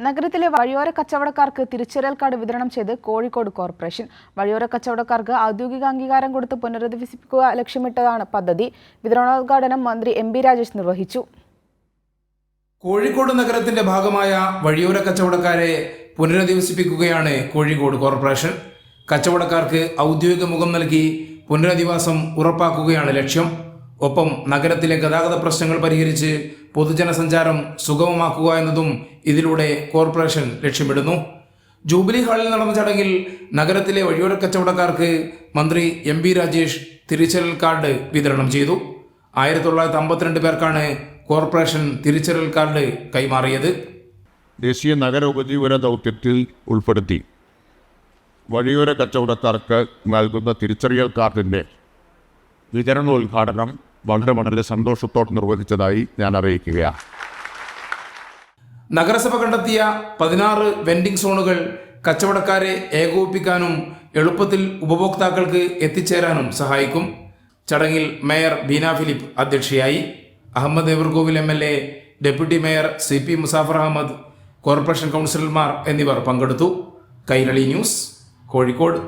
നഗരത്തിലെ വഴിയോര കച്ചവടക്കാർക്ക് തിരിച്ചറിയൽ കാർഡ് വിതരണം ചെയ്ത് കോഴിക്കോട് കോർപ്പറേഷൻ. വഴിയോര കച്ചവടക്കാർക്ക് ഔദ്യോഗിക അംഗീകാരം കൊടുത്ത് പുനരധിവസിപ്പിക്കുക ലക്ഷ്യമിട്ടതാണ് പദ്ധതി. വിതരണോദ്ഘാടനം മന്ത്രി എം ബി രാജേഷ് നിർവഹിച്ചു. കോഴിക്കോട് നഗരത്തിന്റെ ഭാഗമായ വഴിയോര കച്ചവടക്കാരെ പുനരധിവസിപ്പിക്കുകയാണ് കോഴിക്കോട് കോർപ്പറേഷൻ. കച്ചവടക്കാർക്ക് ഔദ്യോഗിക മുഖം നൽകി പുനരധിവാസം ഉറപ്പാക്കുകയാണ് ലക്ഷ്യം. ഒപ്പം നഗരത്തിലെ ഗതാഗത പ്രശ്നങ്ങൾ പരിഹരിച്ച് പൊതുജന സഞ്ചാരം സുഗമമാക്കുക എന്നതും ഇതിലൂടെ കോർപ്പറേഷൻ ലക്ഷ്യമിടുന്നു. ജൂബിലി ഹാളിൽ നടന്ന ചടങ്ങിൽ നഗരത്തിലെ വഴിയോര കച്ചവടക്കാർക്ക് മന്ത്രി എം ബി രാജേഷ് തിരിച്ചറിയൽ കാർഡ് വിതരണം ചെയ്തു. ആയിരത്തി തൊള്ളായിരത്തി അമ്പത്തിരണ്ട് പേർക്കാണ് കോർപ്പറേഷൻ തിരിച്ചറിയൽ കാർഡ് കൈമാറിയത്. ദേശീയ നഗര ഉപജീവന ദൗത്യത്തിൽ ഉൾപ്പെടുത്തി. വഴിയോര കച്ചവടക്കാർക്ക് നൽകുന്ന തിരിച്ചറിയൽ കാർഡിന്റെ വിതരണോദ്ഘാടനം വളരെ വളരെ സന്തോഷത്തോടെ നിർവഹിച്ചതായി ഞാൻ അറിയിക്കുകയാണ് നഗരസഭ കണ്ടെത്തിയ പതിനാറ് വെൻഡിംഗ് സോണുകൾ കച്ചവടക്കാരെ ഏകോപിപ്പിക്കാനും എളുപ്പത്തിൽ ഉപഭോക്താക്കൾക്ക് എത്തിച്ചേരാനും സഹായിക്കും. ചടങ്ങിൽ മേയർ ബീന ഫിലിപ്പ് അധ്യക്ഷയായി. Ahmed Devarkovil M L A deputy mayor C P Musafar Ahmed corporation കൗൺസിലർമാർ എന്നിവർ പങ്കെടുത്തു. കൈരളി ന്യൂസ് കോഴിക്കോട്.